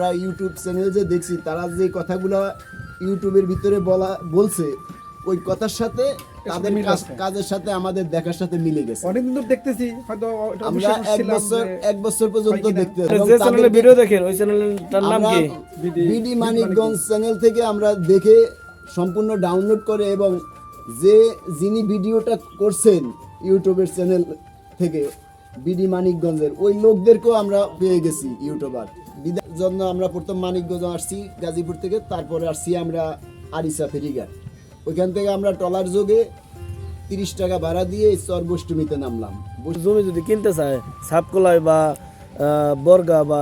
আমরা YouTube channel যে দেখছি তারা যে কথাগুলো ইউটিউবের ভিতরে বলা বলছে ওই কথার সাথে তাদের। কাজের সাথে আমাদের দেখার সাথে মিলে গেছে। অনেকদিন তো দেখতেছি হয়তো আমরা এক বছর এক বছর পর্যন্ত? দেখতে যে চ্যানেলে ভিডিও দেখেন ওই চ্যানেলটার নাম কি? বিডি- মানিকগঞ্জ চ্যানেল থেকে আমরা দেখে সম্পূর্ণ ডাউনলোড করে এবং যে যিনি ভিডিওটা করছেন ইউটিউবের চ্যানেল থেকে বিডি মানিকগঞ্জের ওই লোকদেরকেও আমরা পেয়ে গেছি ইউটিউবার বিদার জন্য আমরা প্রথম মানিকগঞ্জ আসছি গাজীপুর থেকে তারপরে আসছি আমরা আরিসা ফেরিঘাট। ওইখান থেকে আমরা টলার যোগে তিরিশ টাকা ভাড়া দিয়ে চরবষ্টমীতে নামলাম। জমি যদি কিনতে চায় সাপকলাই বা বর্গা বা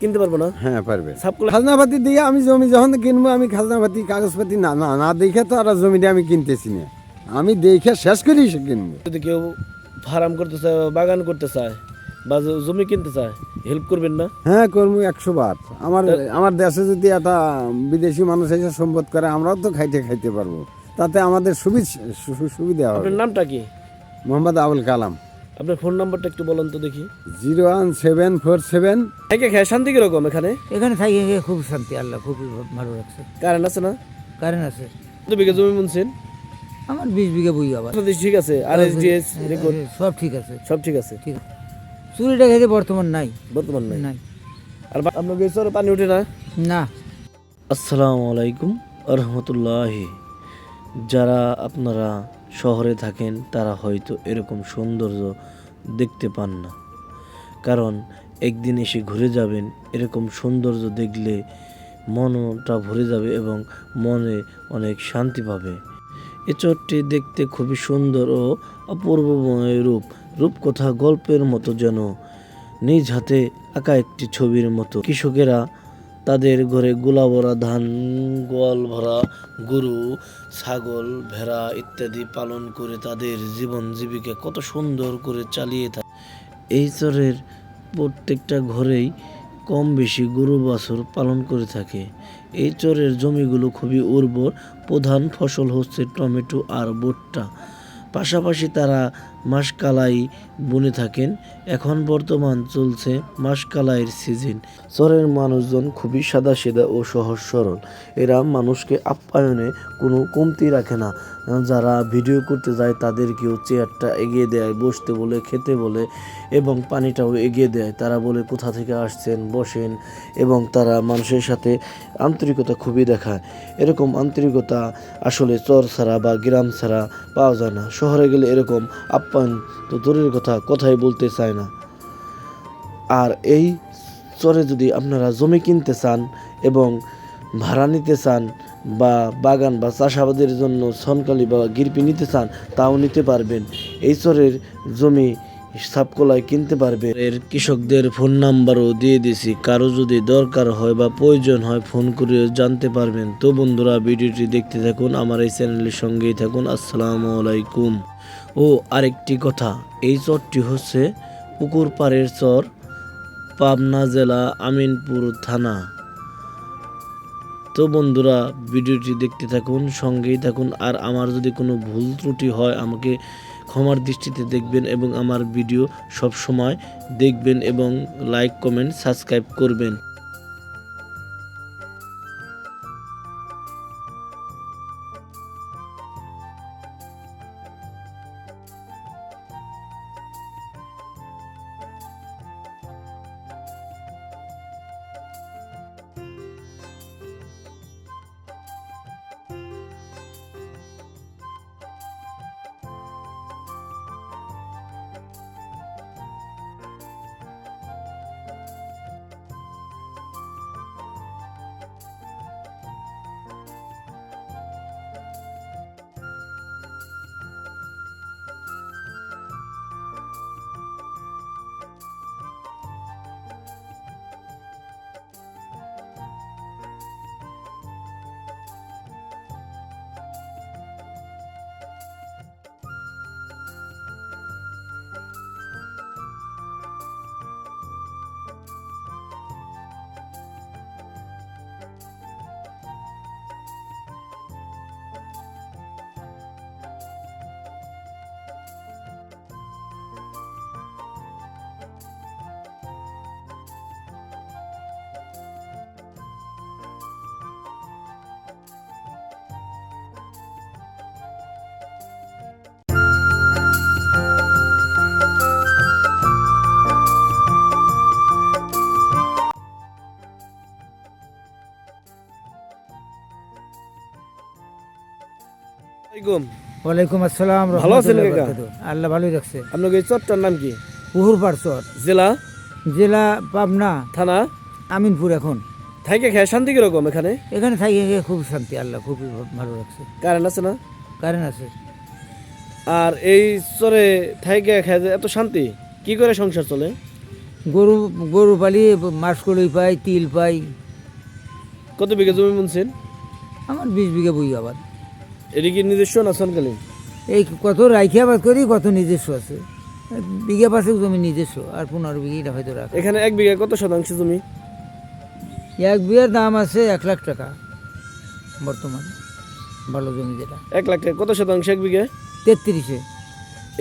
কিনতে পারব না? হ্যাঁ পারবে। সাপকলাই খাজনাপাতি দিয়ে আমি জমি যখন কিনবো আমি খাজনাপাতি কাগজপাতি না না না দেখে তো আর জমিটা আমি কিনতেছি না। আমি দেখে শেষ করেই কিনবো। যদি কেউ ফার্ম করতে চায় বা বাগান করতে চায় বা জমি কিনতে চায় হেল্প করবেন না? হ্যাঁ করব একশো বার। আমার আমার দেশে যদি একটা বিদেশি মানুষ এসে সম্পদ করে আমরাও তো খাইতে খাইতে পারব। তাতে আমাদের সুবিধা সুবিধা হবে। আপনার নামটা কি? মোহাম্মদ আবুল কালাম। আপনার ফোন নাম্বারটা একটু বলেন তো দেখি। Zero one seven four seven. খেয়ে শান্তি কীরকম এখানে? এখানে থাকি খুব শান্তি আল্লাহ খুবই ভালো লাগছে কারেন্ট আছে না? কারেন্ট আছে। কত বিঘা জমি বুনছেন? আমার বিশ বিঘা বই আবার। ঠিক আছে আর এস ডিএস রেকর্ড সব ঠিক আছে। সব ঠিক আছে। ঠিক চুরিটা খেতে বর্তমান নাই। বর্তমান নাই। নাই। আর আপনার বেসরে পানি ওঠে না? না। আসসালামু আলাইকুম রহমতুল্লাহি। যারা আপনারা শহরে থাকেন তারা হয়তো এরকম সৌন্দর্য দেখতে পান না। কারণ একদিন এসে ঘুরে যাবেন এরকম সৌন্দর্য দেখলে মনটা ভরে যাবে এবং মনে অনেক শান্তি পাবে। এ চরটি দেখতে খুবই সুন্দর ও অপূর্বময় রূপ। রূপকথা গল্পের মতো যেন নিজ হাতে আঁকা একটি ছবির মতো। কৃষকেরা তাদের ঘরে গোলা ভরা ধান, গোয়াল ভরা, গরু, ছাগল, ভেড়া ইত্যাদি পালন করে তাদের জীবন জীবিকা কত সুন্দর করে চালিয়ে থাকে। এই চরের প্রত্যেকটা ঘরেই কম বেশি গরু বাছুর পালন করে থাকে। এই চরের জমিগুলো খুবই উর্বর। প্রধান ফসল হচ্ছে টমেটো আর ভুট্টা। পাশাপাশি তারা মাসকালাই বুনে থাকেন। এখন বর্তমান চলছে মাসকালাইয়ের সিজন। চরের মানুষজন খুবই সাদাসিধা ও সহজ সরল। এরা মানুষকে আপ্যায়নে কোনো কমতি রাখে না। যারা ভিডিও করতে যায়, তাদেরকেও চেয়ারটা এগিয়ে দেয়, বসতে বলে, খেতে বলে এবং পানিটাও এগিয়ে দেয়। তারা বলে, কোথা থেকে আসছেন? বসেন। এবং তারা মানুষের সাথে আন্তরিকতা খুবই দেখায়। এরকম আন্তরিকতা আসলে চর ছাড়া বা গ্রাম ছাড়া পাওয়া যায় না। শহরে গেলে এরকম আপ্যায়ন তো দূরের কথা। কথাই বলতে চায় না। আর এই চরে যদি আপনারা জমি কিনতে চান এবং ভাড়া নিতে চান বা বাগান বা চাষাবাদের জন্য সনকালি বা গিরপি নিতে চান, তাও নিতে পারবেন। এই চরের জমি সাপকলায় কিনতে পারবে। এর কৃষকদের ফোন নাম্বারও দিয়ে দিছি। কারও যদি দরকার হয় বা প্রয়োজন হয় ফোন করে জানতে পারবেন। তো বন্ধুরা, ভিডিওটি দেখতে থাকুন, আমার এই চ্যানেলের সঙ্গেই থাকুন। আসসালামু আলাইকুম। ও আরেকটি কথা, এই চরটি হচ্ছে পুকুর পাড়ের চর, পাবনা জেলা আমিনপুর থানা। তো বন্ধুরা, ভিডিওটি দেখতে থাকুন, সঙ্গেই থাকুন, আর আমার যদি কোনো ভুল ত্রুটি হয়, আমাকে ক্ষমার দৃষ্টিতে দেখবেন এবং আমার ভিডিও সব সময় দেখবেন এবং লাইক, কমেন্ট, সাবস্ক্রাইব করবেন। আলাইকুম। ওয়ালাইকুম আসসালাম ভালো আছেন কাকা? আল্লাহ ভালোই রাখছে। আপনার এই চরটার নাম কি? পুহুর পারচর জেলা? জেলা পাবনা। থানা? আমিনপুর এখন। থাইকে খেয়ে শান্তি কীরকম এখানে? এখানে থাকি খুব শান্তি আল্লাহ খুবই ভালো রাখছে। কারেন্ট আছে না? কারেন্ট আছে। আর এই চরে থাইকে খেয়ে যে এত শান্তি কি করে সংসার চলে? গরু গরু পালি মাসকলই পাই তিল পাই কত বিঘা জমি বুনছেন? আমার বিশ বিঘা বই আবাদ এদিকে নিজস্ব না সনকালীন এই কত রাইখে আবাদ করি কত নিজস্ব আছে। বিঘা পাশে জমি নিজস্ব আর পনেরো বিঘা হয়তো রাখ। এখানে এক বিঘা কত শতাংশ জমি? এক বিঘার দাম আছে এক লাখ টাকা বর্তমান ভালো জমি যেটা। এক লাখ টাকা কত শতাংশ এক বিঘা? তেত্রিশে।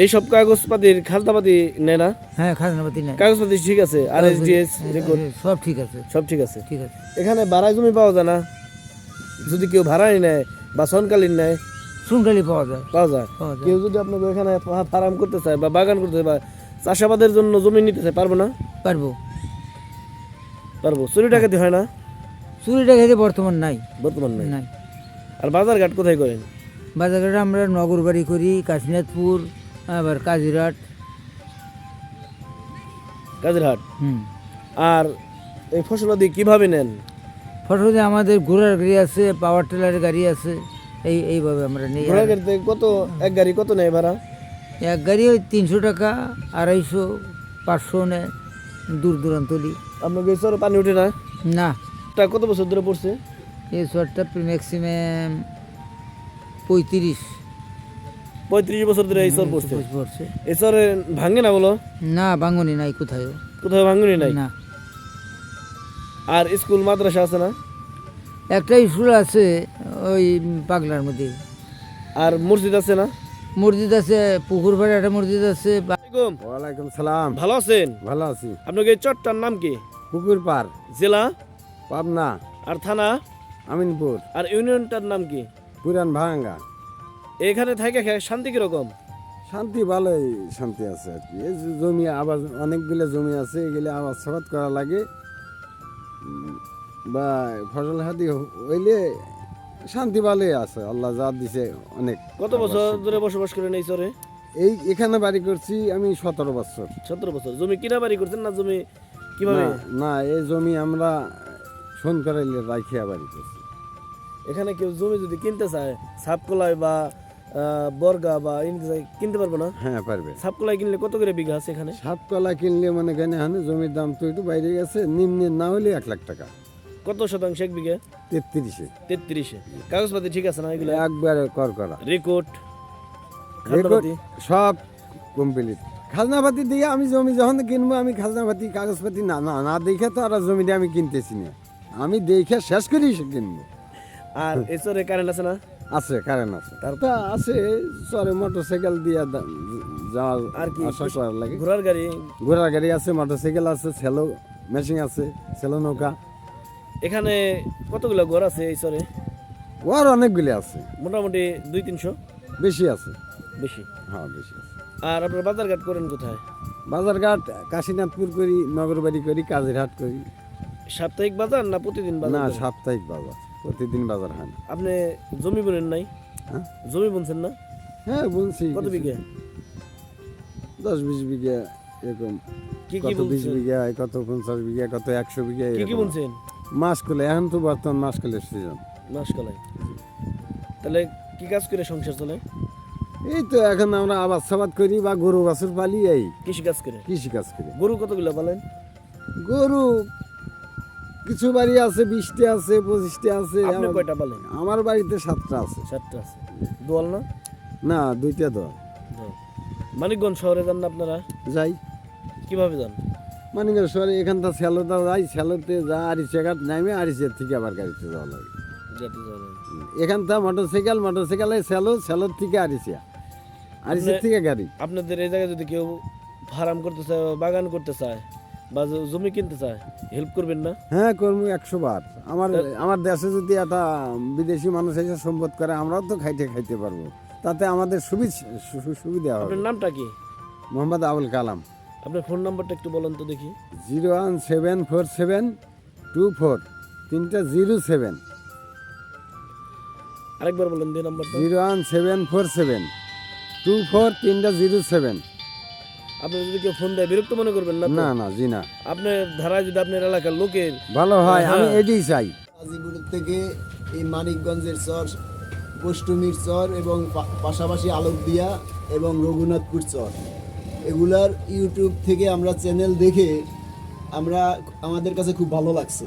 এই সব কাগজপাতির খালতাপাতি নেয় না? হ্যাঁ খাজনাপাতি নেই কাগজপাতি ঠিক আছে আর এস ডিএস সব ঠিক আছে। সব ঠিক আছে। ঠিক আছে। এখানে ভাড়ায় জমি পাওয়া যায় না। যদি কেউ ভাড়াই নেয় বা সনকালীন নেয় শুনকালি পাওয়া যায়। পাওয়া যায়? কেউ যদি আপনাকে এখানে ফার্ম করতে চায় বা বাগান করতে চায় বা চাষাবাদের জন্য জমি নিতে চায় পারব না? পারব। পারব। চুরি টাকাতে হয় না? চুরিটা খেতে বর্তমান নাই। বর্তমান নাই? নাই। আর বাজার ঘাট কোথায় করেন? বাজারঘাটে আমরা নগর বাড়ি করি কাশীনাথপুর আবার কাজিরাট কাজের হাট হুম। আর এই ফসলাদি কীভাবে নেন? ফটোতে আমাদের ঘোড়ার গাড়ি আছে পাওয়ার টেলারের গাড়ি আছে এই এইভাবে আমরা নিই ঘোড়া গাড়িতে কত এক গাড়ি কত নেয় ভাড়া? এক গাড়ি ওই তিনশো টাকা আড়াইশো পাঁচশো নেয় দূর দূরান্তলি আপনাকে এই চরে পানি ওঠে না? না। তা কত বছর ধরে পড়ছে? এই শর্টটা ম্যাক্সিমাম পঁয়ত্রিশ। পঁয়ত্রিশ বছর ধরে এই পড়ছে। পড়ছে। ভাঙে না বলো? না বাঙনি নাই কোথায় কোথাও ভাঙুনি নাই? না। আর স্কুল মাদ্রাসা আছে না? একটা স্কুল আছে ওই পাগলার মধ্যে। আর মসজিদ আছে না? মসজিদ আছে পুকুর পাড়ে একটা মসজিদ আছে ওয়ালাইকুম সালাম। ভালো আছেন? ভালো আছি। আপনাকে এই চরটার নাম কি? পুকুর পার জেলা? পাবনা। আর থানা? আমিনপুর। আর ইউনিয়নটার নাম কি? পুরান ভাঙ্গা এখানে থাকে শান্তি কীরকম? শান্তি ভালোই শান্তি আছে আর কি। এই জমি আবার অনেকগুলো জমি আছে এগুলো আবার সবাদ করা লাগে। বা ফসল হাতি হইলে শান্তি ভালোই আছে আল্লাহ যা দিছে অনেক। কত বছর ধরে বসবাস করেন এই চরে? এই এখানে বাড়ি করছি আমি সতেরো বছর। সতেরো বছর। জমি কিনা বাড়ি করছেন না জমি কীভাবে? না এই জমি আমরা শোন করাইলে রাখিয়া বাড়ি করছি। এখানে কেউ জমি যদি কিনতে চায় সাপকলাই বা বর্গা বা কিনতে পারব না? হ্যাঁ পারবে। সাপকলাই কিনলে কত করে বিঘা আছে এখানে? সাত কলা কিনলে মানে কেন হানে জমির দাম তো একটু বাইরে গেছে নিম্নে না হলে এক লাখ টাকা। কত শতাংশ এক বিঘা? তেত্রিশে। তেত্রিশে। কাগজপাতি ঠিক আছে না এগুলো? একবার কর করা। রেকর্ড রেকর্ড সব কমপ্লিট খাজনাপাতি দিয়ে আমি জমি যখন কিনবো আমি খাজনাপাতি কাগজপাতি না না না দেখে তো আর জমিটা আমি কিনতেছি না। আমি দেখে শেষ করি সে কিনবো। আর এই চরে কারেন্ট আছে না? আছে কারেন্ট আছে। তার তারপর আছে সরে মোটর সাইকেল দিয়ে দা- যাওয়া আর কি? আসা করার লাগে। ঘোড়ার গাড়ি? ঘোড়ার গাড়ি আছে মোটর সাইকেল আছে সেলো মেশিন আছে সেলো নৌকা। এখানে কতগুলো ঘর আছে এই চরে? ওর অনেকগুলি আছে। মোটামুটি দুই তিনশো? বেশি আছে। বেশি? হ্যাঁ বেশি আছে। আর আপনার বাজারঘাট করেন কোথায়? বাজারঘাট কাশীনাথপুর করি নগরবাড়ি করি কাজিরহাট করি। সাপ্তাহিক বাজার না প্রতিদিন বাজার না সাপ্তাহিক বাজার। প্রতিদিন বাজার হয় না। আপনি জমি বোনেন নাই? হ্যাঁ? জমি বুনছেন না? হ্যাঁ বলছি কত বিঘা? দশ বিশ বিঘা এরকম। কি কি কত বিশ বিঘা কত পঞ্চাশ বিঘা কত একশো বিঘা কি কি। বুনছেন? মাস কলে এখন তো বর্তমান মাস কলের সিজন মাসকলাই তাহলে কি কাজ করে সংসার চলে? এই তো এখন আমরা আবাদ সাবাদ করি বা গরু বাছুর পালি এই। কৃষি কাজ করে? কৃষি কাজ করি। গরু কতগুলো পালেন? গরু কিছু বাড়ি আছে বিশটা আছে পঁচিশটা আছে আপনি আমার- কয়টা পালেন? আমার বাড়িতে সাতটা আছে। চারটা আছে। দোয়াল না? না দুইটা দল দোয়াল। মানিকগঞ্জ শহরে যান না আপনারা? যাই। কীভাবে যান? মানিকগঞ্জ শহরে এখান থেকে স্যালোটা যাই স্যালোতে যা আরিসে ঘাট নামে আরিসের থেকে আবার গাড়িতে যাওয়া লাগে। যাতে যাওয়া লাগে। এখান থেকে মোটর সাইকেল মোটর সাইকেলে স্যালো স্যালোর থেকে আরিসের আপনি- থেকে গাড়ি। আপনাদের এই জায়গায় যদি কেউ ফার্ম করতে চায় বা বাগান করতে চায় বা জমি কিনতে চায় হেল্প করবেন না? হ্যাঁ কর্মী একশো বার। আমার আমার দেশে যদি একটা বিদেশি মানুষ এসে সম্পদ করে আমরাও তো খাইতে খাইতে পারব। তাতে আমাদের সুবিধা সুবিধা হবে। আপনার নামটা কি? মোহাম্মদ আবুল কালাম। আপনার ফোন নাম্বারটা একটু বলেন তো দেখি। Zero one seven four seven two four তিনটা জিরো সেভেন। আরেকবার বলেন দিয়ে নাম্বারটা zero one seven four seven two four তিনটা জিরো সেভেন। আপনি যদি কেউ ফোন দেয় বিরক্ত মনে করবেন না না না জি না। আপনার ধারায় যদি আপনার এলাকার লোকের ভালো হয় আমি হ্যাঁ। এটাই চাই। গাজীপুর থেকে এই মানিকগঞ্জের চর পষ্টমীর চর এবং পাশাপাশি আলোকদিয়া এবং রঘুনাথপুর চর। এগুলার ইউটিউব থেকে আমরা চ্যানেল দেখে আমরা আমাদের কাছে খুব ভালো লাগছে।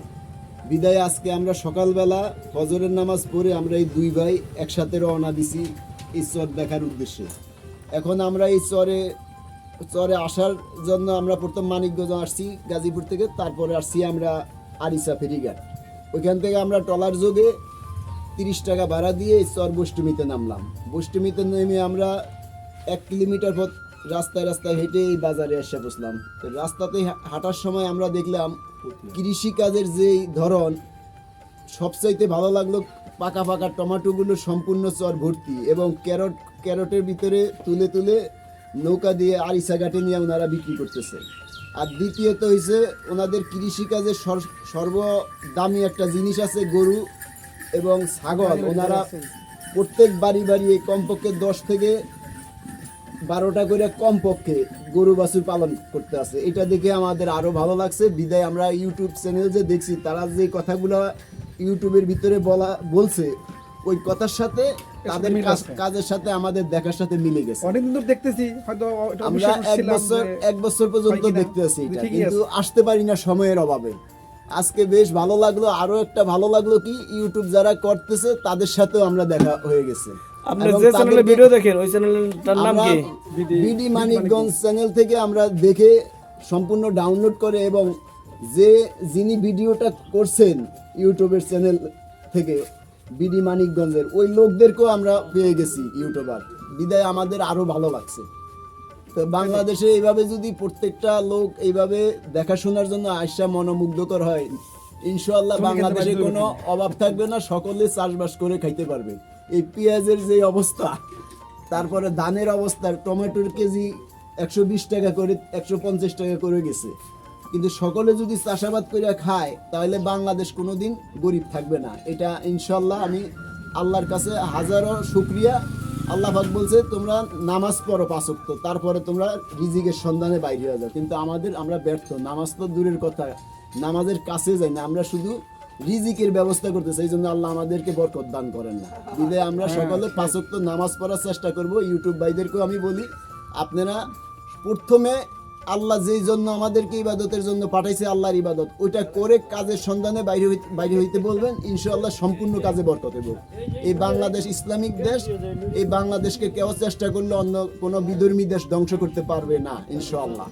বিদায় আজকে আমরা সকালবেলা ফজরের নামাজ পড়ে আমরা এই দুই ভাই একসাথে রওনা দিছি এই চর দেখার উদ্দেশ্যে। এখন আমরা এই চরে চরে আসার জন্য আমরা প্রথম মানিকগঞ্জ আসছি গাজীপুর থেকে তারপরে আসছি আমরা আরিসা ফেরিঘাট। ওইখান থেকে আমরা ট্রলার যোগে তিরিশ টাকা ভাড়া দিয়ে চর বষ্টমীতে নামলাম। বষ্টমীতে নেমে আমরা এক কিলোমিটার পথ রাস্তায় রাস্তায় হেঁটে এই বাজারে এসে বসলাম। তো রাস্তাতে হাঁটার সময় আমরা দেখলাম কৃষি কাজের যেই ধরন সবচাইতে ভালো লাগল পাকা পাকা টমেটোগুলো সম্পূর্ণ চর ভর্তি এবং ক্যারট ক্যারটের ভিতরে তুলে তুলে নৌকা দিয়ে আরিসা ঘাটে নিয়ে ওনারা বিক্রি করতেছে। আর দ্বিতীয়ত হয়েছে ওনাদের কৃষিকাজে সর- সর্বদামি একটা জিনিস আছে গরু এবং ছাগল। ওনারা প্রত্যেক বাড়ি বাড়ি কমপক্ষে দশ থেকে বারোটা করে কমপক্ষে গরু বাছুর পালন করতে আছে। এটা দেখে আমাদের আরও ভালো লাগছে। বিদায় আমরা ইউটিউব চ্যানেল যে দেখছি তারা যে কথাগুলো ইউটিউবের ভিতরে বলা বলছে ওই কথার সাথে তাদের। কাজের সাথে আমাদের দেখার সাথে মিলে গেছে। অনেকদিন ধরে দেখতেছি হয়তো আমরা এক বছর এক বছর পর্যন্ত দেখতে আছি কিন্তু আসতে পারি না সময়ের অভাবে। আজকে বেশ ভালো লাগল আরও একটা ভালো লাগল কি ইউটিউব যারা করতেছে তাদের সাথেও আমরা দেখা হয়ে গেছে। আপনি যে চ্যানেলে ভিডিও দেখেন ওই চ্যানেলটার নাম কি? বিডি মানিকগঞ্জ চ্যানেল থেকে আমরা দেখে সম্পূর্ণ ডাউনলোড করে এবং যে যিনি ভিডিওটা করছেন ইউটিউবের চ্যানেল থেকে বিডি মানিকগঞ্জের ওই লোকদেরকেও আমরা পেয়ে গেছি ইউটিউবার। বিদায় আমাদের আরও ভালো লাগছে। তো বাংলাদেশে এইভাবে যদি প্রত্যেকটা লোক এইভাবে দেখাশোনার জন্য আশা মনোমুগ্ধকর হয় ইনশাআল্লাহ বাংলাদেশে কোনো অভাব থাকবে না সকলে চাষবাস করে খাইতে পারবে। এই পেঁয়াজের যে অবস্থা তারপরে ধানের অবস্থা টমেটোর কেজি একশো বিশ টাকা করে একশো পঞ্চাশ টাকা করে গেছে। কিন্তু সকলে যদি চাষাবাদ করে খায় তাহলে বাংলাদেশ কোনোদিন গরিব থাকবে না। এটা ইনশাল্লাহ আমি আল্লাহর কাছে হাজারো শুক্রিয়া। আল্লাহ পাক বলছে তোমরা নামাজ পড়ো পাঁচক্ত তারপরে তোমরা রিজিকের সন্ধানে বাইরে হয়ে যাও। কিন্তু আমাদের আমরা ব্যর্থ। নামাজ তো দূরের কথা। নামাজের কাছে যাই না আমরা শুধু রিজিকের ব্যবস্থা করতেছি এই জন্য আল্লাহ আমাদেরকে বরকত দান করেন না। বিদে আমরা সকলে পাঁচক্ত নামাজ পড়ার চেষ্টা করব। ইউটিউব ভাইদেরকেও আমি বলি আপনারা প্রথমে আল্লাহ যেই জন্য আমাদেরকে ইবাদতের জন্য পাঠাইছে আল্লাহর ইবাদত, ওইটা করে কাজের সন্ধানে বাইরে বাইরে হইতে বলবেন, ইনশাআল্লাহ সম্পূর্ণ কাজে বরকত বল এই বাংলাদেশ ইসলামিক দেশ, এই বাংলাদেশকে কেউ চেষ্টা করলে অন্য কোনো বিধর্মী দেশ ধ্বংস করতে পারবে না, ইনশাআল্লাহ।